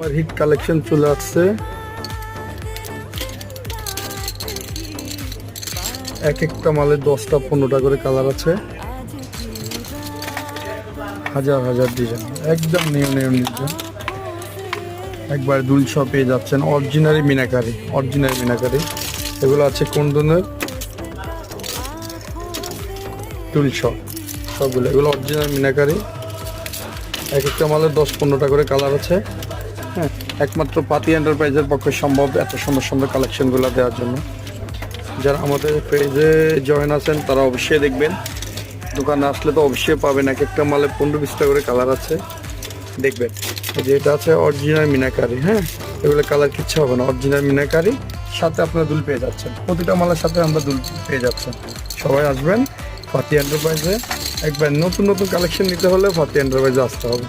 আমার hit collection চলে আসছে। এক একটা মালে দশটা, পনেরোটা করে কালার আছে। হাজার হাজার ডিজাইন একদম নিউ নিউ ডিজাইন একবার দুলশো পেয়ে যাচ্ছেন। অরিজিনালি মিনাকারি অরিজিনাল মিনাকারি এগুলো আছে কোন ধরনের দুলশো সবগুলো। এগুলো অরিজিনাল মিনাকারি এক একটা মালের দশ, পনেরোটা করে কালার আছে। হ্যাঁ। একমাত্র পাতি এন্টারপ্রাইজের পক্ষে সম্ভব এত সুন্দর সুন্দর কালেকশনগুলো দেওয়ার জন্য। যারা আমাদের পেজে জয়েন আছেন, তারা অবশ্যই দেখবেন। দোকানে আসলে তো অবশ্যই পাবেন, এক একটা মালে পনেরো বিশটা করে কালার আছে। দেখবেন। যে এটা আছে অরিজিনাল মিনাকারি হ্যাঁ? এগুলো কালার কিচ্ছু হবে না অরিজিনাল মিনাকারি। সাথে আপনার দুল পেয়ে যাচ্ছেন। প্রতিটা মালের সাথে আমরা দুল পেয়ে যাচ্ছেন। সবাই আসবেন ফাতি এন্টারপ্রাইজে একবার নতুন নতুন কালেকশন নিতে হলে ফাতি এন্টারপ্রাইজে আসতে হবে।